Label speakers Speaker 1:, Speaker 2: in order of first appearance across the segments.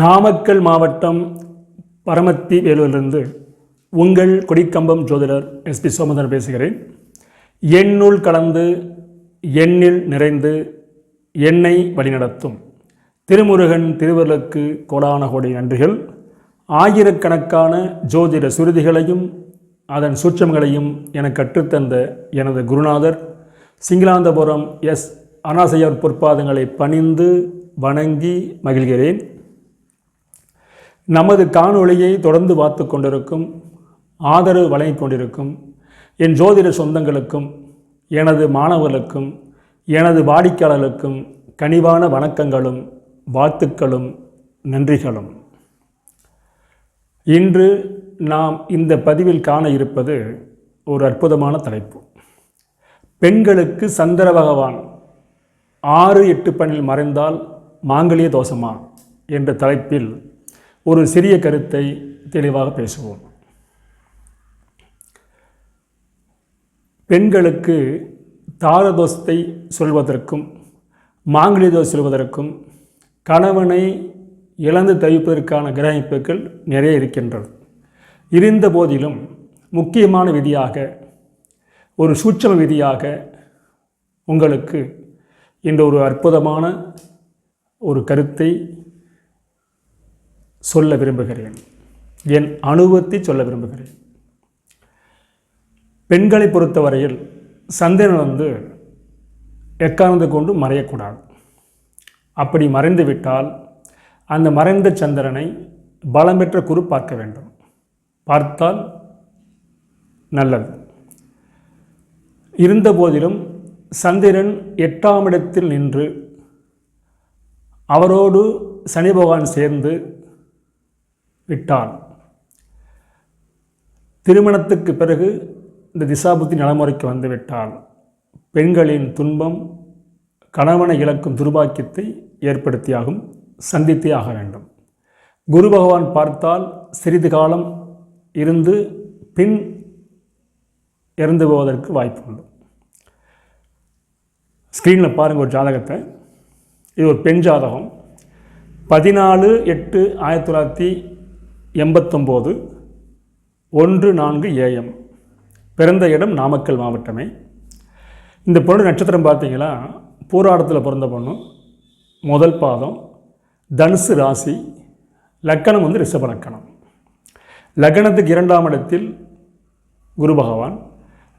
Speaker 1: நாமக்கல் மாவட்டம் பரமத்தி வேலூரிலிருந்து உங்கள் கொடிக்கம்பம் ஜோதிடர் எஸ்பி சோமதன் பேசுகிறேன். எண்ணுள் கலந்து எண்ணில் நிறைந்து என்னை வழிநடத்தும். திருமுருகன் திருவருளுக்கு கோடான கோடி நன்றிகள். ஆயிரக்கணக்கான ஜோதிட சுருதிகளையும் அதன் சூட்சங்களையும் எனக்கு கற்றுத்தந்த எனது குருநாதர் சிங்களாந்தபுரம் எஸ் அனாசையார் பொற்பாதங்களை பணிந்து வணங்கி மகிழ்கிறேன். நமது காணொளியை தொடர்ந்து பார்த்து கொண்டிருக்கும் ஆதரவு வழங்கிக் கொண்டிருக்கும் என் ஜோதிட சொந்தங்களுக்கும் எனது மாணவர்களுக்கும் எனது வாடிக்கையாளர்களுக்கும் கனிவான வணக்கங்களும் வாழ்த்துக்களும் நன்றிகளும். இன்று நாம் இந்த பதிவில் காண இருப்பது ஒரு அற்புதமான தலைப்பு. பெண்களுக்கு சந்திர பகவான் ஆறு எட்டு பணில் மறைந்தால் மாங்கலிய தோஷமா? என்ற தலைப்பில் ஒரு சிறிய கருத்தை தெளிவாக பேசுவோம். பெண்களுக்கு தாரதோஷத்தை சொல்வதற்கும் மாங்கலி தோஷம் சொல்வதற்கும் கணவனை இழந்து தவிப்பதற்கான கிரகிப்புகள் நிறைய இருக்கின்றது. இருந்த போதிலும் முக்கியமான விதியாக ஒரு சூட்சம விதியாக உங்களுக்கு இந்த ஒரு அற்புதமான ஒரு கருத்தை சொல்ல விரும்புகிறேன். என் அனுபவத்தை சொல்ல விரும்புகிறேன். பெண்களை பொறுத்தவரையில் சந்திரன் வந்து எக்காரணத்தை கொண்டு மறையக்கூடாது. அப்படி மறைந்து விட்டால் அந்த மறைந்த சந்திரனை பலம் பெற்ற குரு பார்க்க வேண்டும். பார்த்தால் நல்லது. இருந்த போதிலும் சந்திரன் எட்டாம் இடத்தில் நின்று அவரோடு சனி பகவான் சேர்ந்து விட்டால் திருமணத்துக்கு பிறகு இந்த திசாபுத்தி நடைமுறைக்கு வந்துவிட்டால் பெண்களின் துன்பம் கணவனை இழக்கும் துர்பாக்கியத்தை ஏற்படுத்தியாகும் சந்தித்தே ஆக வேண்டும். குரு பகவான் பார்த்தால் சிறிது காலம் இருந்து பின் இறந்து போவதற்கு வாய்ப்பு உண்டு. ஸ்க்ரீனில் பாருங்கள் ஒரு ஜாதகத்தை. இது ஒரு பெண் ஜாதகம். பதினாலு எட்டு ஆயிரத்தி தொள்ளாயிரத்தி எண்பத்தொம்போது ஒன்று நான்கு ஏஎம் பிறந்த இடம் நாமக்கல் மாவட்டமே. இந்த பொண்ணு நட்சத்திரம் பார்த்தீங்களா? பூராடத்தில் பிறந்த பொண்ணு. முதல் பாதம் தனுசு ராசி லக்கணம் வந்து ரிஷப லக்கணம். லக்கணத்துக்கு இரண்டாம் இடத்தில் குரு பகவான்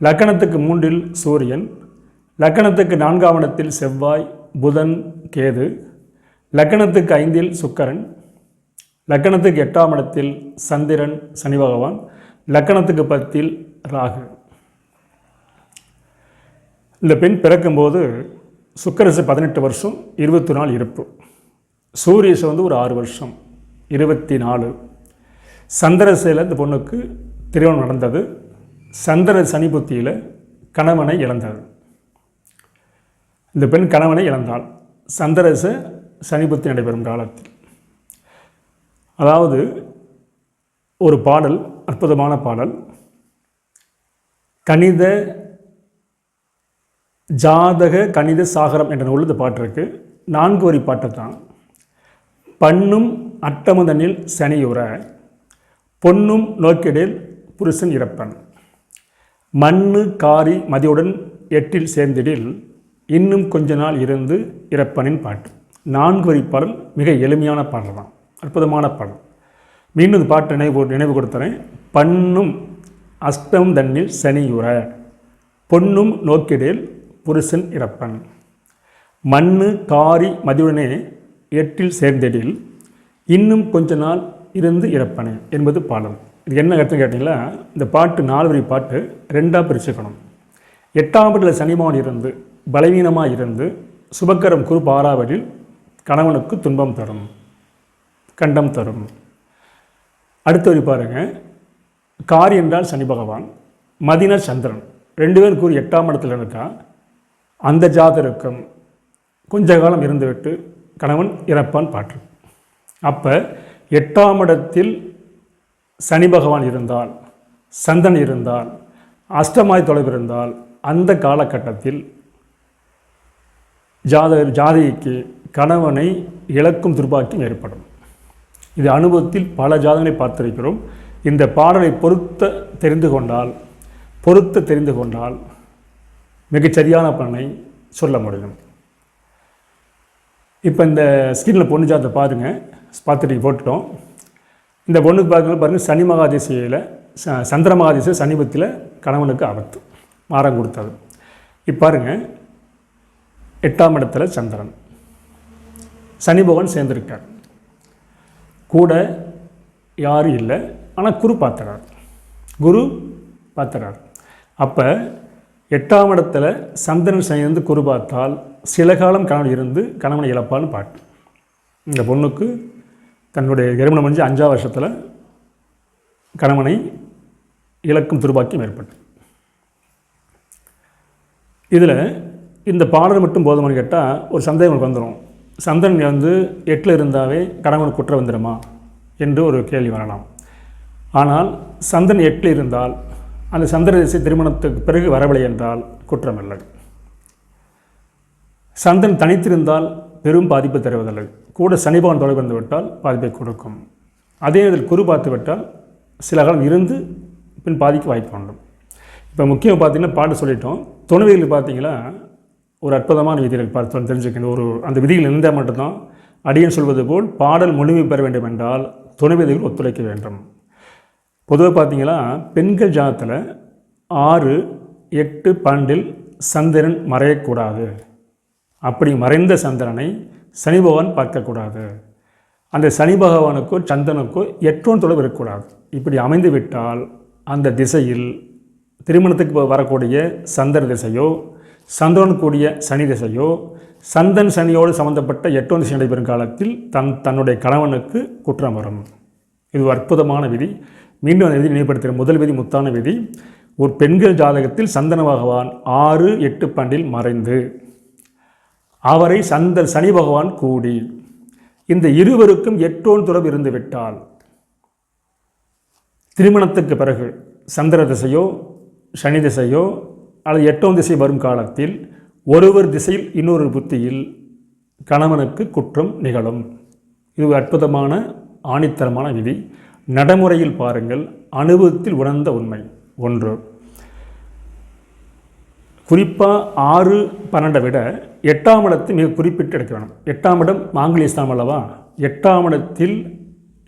Speaker 1: லக்கணத்துக்கு மூன்றில் சூரியன் லக்கணத்துக்கு நான்காம் இடத்தில் செவ்வாய் புதன் கேது லக்கணத்துக்கு ஐந்தில் சுக்கரன் லக்கணத்துக்கு எட்டாம் இடத்தில் சந்திரன் சனி பகவான். லக்கணத்துக்கு பத்தில் ராகு. இந்த பெண் பிறக்கும்போது சுக்கரசு பதினெட்டு வருஷம் இருபத்தி நாலு இருப்பு. சூரியசு வந்து ஒரு ஆறு வருஷம் இருபத்தி நாலு. சந்திரசையில் இந்த பொண்ணுக்கு திருமணம் நடந்தது. சந்திர சனி புத்தியில் கணவனை இழந்தது. இந்த பெண் கணவனை இழந்தாள். சந்திரச சனி புத்தி நடைபெறும் காலத்தில். அதாவது ஒரு பாடல் அற்புதமான பாடல். கணித ஜாதக கணித சாகரம் என்ற நூல் இந்த பாட்டு இருக்கு. நான்கு வரி பாட்டு தான். பண்ணும் அட்டமுதனில் சனியுற பொன்னும் நோக்கிடில் புருஷன் இறப்பன். மண்ணு காரி மதியுடன் எட்டில் சேர்ந்திடில் இன்னும் கொஞ்ச நாள் இருந்து இறப்பனின் பாட்டு. நான்கு வரி பாடல் மிக எளிமையான பாடல் தான். அற்புதமான பாடல் மீண்டும் இந்த பாட்டு நினைவு நினைவு கொடுத்துறேன் பண்ணும் அஷ்டம் தன்னில் சனியுற பொன்னும் நோக்கிடில் புருஷன் இறப்பன். மண்ணு காரி மதியுடனே எட்டில் சேர்ந்தெடில் இன்னும் கொஞ்ச நாள் இருந்து இறப்பனே என்பது பாடல். இது என்ன கருத்து கேட்டிங்களா? இந்த பாட்டு நால்வரி பாட்டு ரெண்டாக பிரிச்சுக்கணும். எட்டாம் இடத்தில் சனிமான் இருந்து பலவீனமாக இருந்து சுபக்கரம் குரு ஆறாவதில் கணவனுக்கு துன்பம் தரும். கண்டம் தரும். அடுத்த வரி பாருங்க. காரி என்றால் சனி பகவான் மதினர் சந்திரன். ரெண்டு பேர் கூறி எட்டாம் இடத்துல இருக்கா? அந்த ஜாதருக்கும் கொஞ்ச காலம் இருந்துவிட்டு கணவன் இறப்பான் பாட்டு அப்போ எட்டாம் இடத்தில் சனி பகவான் இருந்தால் சந்தன் இருந்தால் அஷ்டமாய் தொலைவு இருந்தால் அந்த காலகட்டத்தில் ஜாத ஜாதகிக்கு கணவனை இழக்கும் துர்பாக்கியம் ஏற்படும். இது அனுபவத்தில் பல ஜாதகங்களை பார்த்திருக்கிறோம். இந்த பாடலை பொருத்த தெரிந்து கொண்டால் பொருத்த தெரிந்து கொண்டால் மிகச்சரியான பலனை சொல்ல முடியும். இப்போ இந்த ஸ்கிரீனில் பொண்ணு ஜாதத்தை பாருங்கள் பார்த்துட்டு போட்டுட்டோம். இந்த பொண்ணுக்கு பார்க்குறது பாருங்கள் சனி மகாதிசையில் ச சந்திர மகாதிசை சனிபத்தில் கணவனுக்கு ஆபத்து மாறம் கொடுத்தது. இப்போ பாருங்க எட்டாம் இடத்துல சந்திரன். சனி பகவான் சேர்ந்துருக்கார். கூட யாரும் இல்லை ஆனால் குரு பார்த்துறார். குரு பார்த்துறார். அப்போ எட்டாம் இடத்துல சந்திரன் சேர்ந்து குரு பார்த்தால் சில காலம் கணவன் இருந்து கணவனை இழப்பான்னு பாட்டு. இந்த பொண்ணுக்கு தன்னுடைய திருமணம் முடிஞ்சு அஞ்சாவது வருஷத்தில் கணவனை இழக்கும் துர்பாக்கியம் ஏற்பட்டு. இதில் இந்த பாடல் மட்டும் போதுமானு கேட்டால் ஒரு சந்தேகம் வந்துடும் சந்திரன் வந்து எட்டில் இருந்தாவே கடவுள் குற்றம் வந்துடுமா? என்று ஒரு கேள்வி வரலாம். ஆனால் சந்திரன் எட்டில் இருந்தால் அந்த சந்திர திசை திருமணத்துக்கு பிறகு வரவில்லை என்றால் குற்றமில்லை. சந்திரன் தனித்திருந்தால் பெரும் பாதிப்பு தருவதில்லை. கூட சனிபவன் தொடர்பு இருந்து விட்டால் பாதிப்பை கொடுக்கும். அதே இதில் குரு பார்த்து விட்டால் சில காலம் இருந்து பின் பாதிக்க வாய்ப்பு உண்டு. இப்போ முக்கியம் பார்த்திங்கன்னா பாட்டு சொல்லிட்டோம். துணைவிகள் பார்த்தீங்கன்னா ஒரு அற்புதமான விதிகள் பார்த்து தெரிஞ்சுக்கணும். ஒரு அந்த விதிகள் இருந்தால் மட்டும்தான் அடியன் சொல்வது போல் பாடல் முழுமை பெற வேண்டும் என்றால் துணை விதிகள் ஒத்துழைக்க வேண்டும். பொதுவாக பார்த்தீங்கன்னா பெண்கள் ஜாதத்தில் ஆறு எட்டு பன்னெண்டில் சந்திரன் மறையக்கூடாது. அப்படி மறைந்த சந்திரனை சனி பகவான் பார்க்கக்கூடாது. அந்த சனி பகவானுக்கோ சந்தனுக்கோ எட்டோன் தொடர்பு இருக்கக்கூடாது. இப்படி அமைந்து விட்டால் அந்த திசையில் திருமணத்துக்கு வரக்கூடிய சந்திர திசையோ சந்திரன் கூடிய சனி திசையோ சந்தன் சனியோடு சம்பந்தப்பட்ட எட்டோன் திசை நடைபெறும் காலத்தில் தன் தன்னுடைய கணவனுக்கு குற்றம் வரும். இது ஒரு அற்புதமான விதி. மீண்டும் அந்த விதி நினைப்படுத்துகிற முதல் விதி முத்தான விதி. ஒரு பெண்கள் ஜாதகத்தில் சந்தன பகவான் ஆறு எட்டு பண்டில் மறைந்து அவரை சந்த சனி பகவான் கூடி இந்த இருவருக்கும் எட்டோன் தொடர்பு இருந்து விட்டால் திருமணத்துக்கு பிறகு சந்திர திசையோ சனி திசையோ அல்லது எட்டாம் திசை வரும் காலத்தில் ஒருவர் திசையில் இன்னொரு புத்தியில் கணவனுக்கு குற்றம் நிகழும். இது ஒரு அற்புதமான ஆணித்தரமான விதி. நடைமுறையில் பாருங்கள் அனுபவத்தில் உணர்ந்த உண்மை. ஒன்று. குறிப்பாக ஆறு பன்னெண்டை விட எட்டாம் இடத்தை மிக குறிப்பிட்டு எடுக்க வேணும் எட்டாம் இடம் மாங்கலிய அல்லவா? எட்டாம் இடத்தில்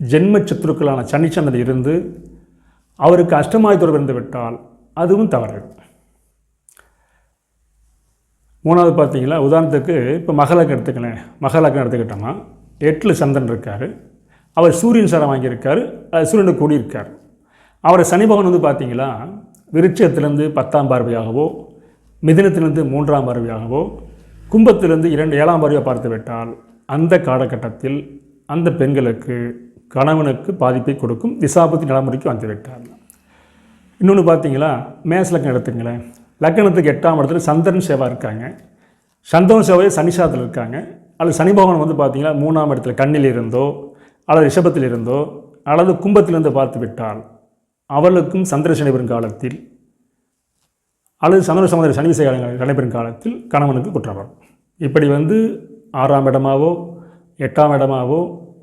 Speaker 1: ஜென்ம சத்துருக்களான சனிச்சந்திரன் இருந்து அவருக்கு அஷ்டமாய் தொடர்பு இருந்து விட்டால் அதுவும் தவறு. மூணாவது பார்த்தீங்களா? உதாரணத்துக்கு இப்போ மகளக்கம் எடுத்துக்கலேன். மகளக்கம் எடுத்துக்கிட்டோம்னா எட்டில் சந்திரன் இருக்கார். அவர் சூரியன் சாரம் வாங்கியிருக்கார். சூரியனை கூடியிருக்கார். அவரை சனி பகவான் வந்து பார்த்தீங்களா? விருட்சத்திலேருந்து பத்தாம் பார்வையாகவோ மிதினத்திலிருந்து மூன்றாம் பார்வையாகவோ கும்பத்திலிருந்து இரண்டு ஏழாம் பார்வையாக பார்த்து விட்டால் அந்த காலகட்டத்தில் அந்த பெண்களுக்கு கணவனுக்கு பாதிப்பை கொடுக்கும் திசாபத்தி நடைமுறைக்கு வந்துவிட்டார். இன்னொன்று பார்த்தீங்களா? மேசலக்கம் எடுத்துங்களேன் லக்கணத்துக்கு எட்டாம் இடத்துல சந்திரன் சேவா இருக்காங்க. சந்தோன் சேவையை சனிசாத்தில் இருக்காங்க. அல்லது சனி பகவான் வந்து பார்த்திங்கன்னா மூணாம் இடத்துல கண்ணில் இருந்தோ அல்லது ரிஷபத்தில் இருந்தோ அல்லது கும்பத்திலிருந்து பார்த்து விட்டால் அவர்களுக்கும் சந்திரசனி வரும் காலத்தில் அல்லது சந்திர சமுதிர சனி விசை நடைபெறும் காலத்தில் கணவனுக்கு குற்றம் வரும் இப்படி வந்து ஆறாம் இடமாவோ எட்டாம் இடமாவோ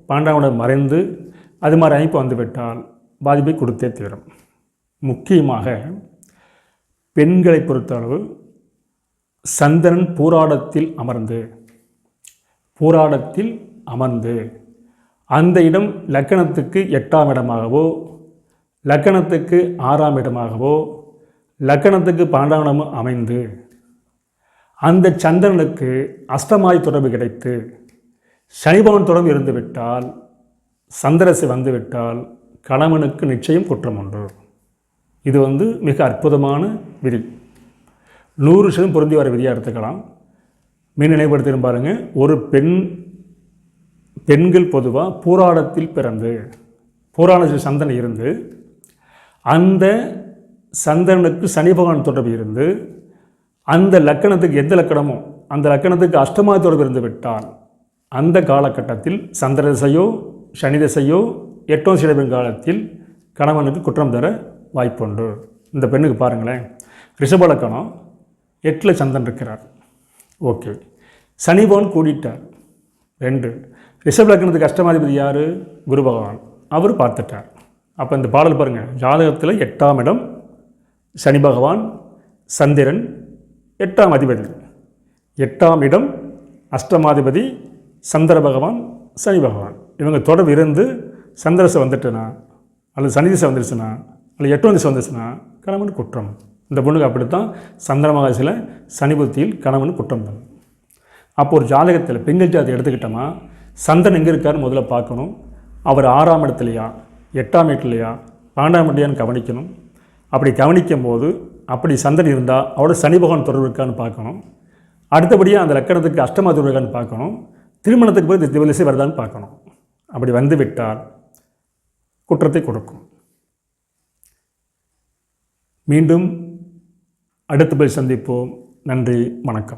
Speaker 1: பன்னெண்டாம் இடம் மறைந்து அது மாதிரி அமைப்பு வந்துவிட்டால் பாதிப்பை கொடுத்தே தீரும். முக்கியமாக பெண்களை பொறுத்தளவு சந்திரன் பூராடத்தில் அமர்ந்து பூராடத்தில் அமர்ந்து அந்த இடம் லக்கணத்துக்கு எட்டாம் இடமாகவோ லக்கணத்துக்கு ஆறாம் இடமாகவோ லக்கணத்துக்கு பன்னெண்டாம் அமைந்து அந்த சந்திரனுக்கு அஷ்டமாய் தொடர்பு கிடைத்து சனிபவன் தொடர்பு இருந்துவிட்டால் சந்திரசு வந்துவிட்டால் கணவனுக்கு நிச்சயம் குற்றம் ஒன்று இது வந்து மிக அற்புதமான விதி. நூறு சதம் பொருந்தி வர விதியாக எடுத்துக்கலாம். மீன் நினைவுபடுத்திடும் பாருங்கள் ஒரு பெண் பெண்கள் பொதுவாக பூராடத்தில் பிறந்து பூராணத்தில் சந்தனை இருந்து அந்த சந்தனனுக்கு சனி பகவான் தொடர்பு இருந்து அந்த லக்கணத்துக்கு எந்த லக்கணமோ அந்த லக்கணத்துக்கு அஷ்டமா தொடர்பு இருந்து விட்டால் அந்த காலகட்டத்தில் சந்திர திசையோ சனி திசையோ எட்டோ சிலவின் காலத்தில் கணவனுக்கு குற்றம் தர வாய்ப்புண்டு. இந்த பெண்ணுக்கு பாருங்களேன். ரிஷபலக்கணம் எட்டில் சந்திரன் இருக்கிறார். ஓகே. சனிபவன் கூடிட்டார். ரெண்டு. ரிஷபலக்கணத்துக்கு அஷ்டமாதிபதி யார்? குரு பகவான். அவர் பார்த்துட்டார். அப்போ இந்த பாடல் பாருங்கள் ஜாதகத்தில் எட்டாம் இடம் சனி பகவான் சந்திரன் எட்டாம் அதிபதி. எட்டாம் இடம் அஷ்டமாதிபதி சந்திர பகவான் சனி பகவான். இவங்க தொடர்பு இருந்து சந்திரசை வந்துட்டுனா? அல்லது சனி திசை வந்துருச்சுன்னா இல்லை எட்டு வந்து வந்துச்சுன்னா கணவன் குற்றம். இந்த பொண்ணுக்கு அப்படித்தான் சந்திரமகாசியில் மகாசியில் கணவன் குற்றம் தான். அப்போ ஒரு ஜாதகத்தில் பெண்கள் ஜாதி எடுத்துக்கிட்டோமா சந்திரன் எங்கே இருக்கார் முதல்ல பார்க்கணும். அவர் ஆறாம் இடத்துலையா எட்டாம் இடத்துலையா பன்னெண்டாம் இடத்துலையான்னு கவனிக்கணும். அப்படி கவனிக்கும் போது அப்படி சந்திரன் இருந்தால் அவரோட சனி பகவான் தொடர்பு இருக்கான்னு பார்க்கணும். அடுத்தபடியாக அந்த லக்கணத்துக்கு அஷ்டமா தொடர்பு இருக்கான்னு பார்க்கணும். திருமணத்துக்கு போய் திவலிசை வருதான்னு பார்க்கணும். அப்படி வந்து விட்டால் குற்றத்தை கொடுக்கும். மீண்டும் அடுத்த போய் சந்திப்போம். நன்றி வணக்கம்.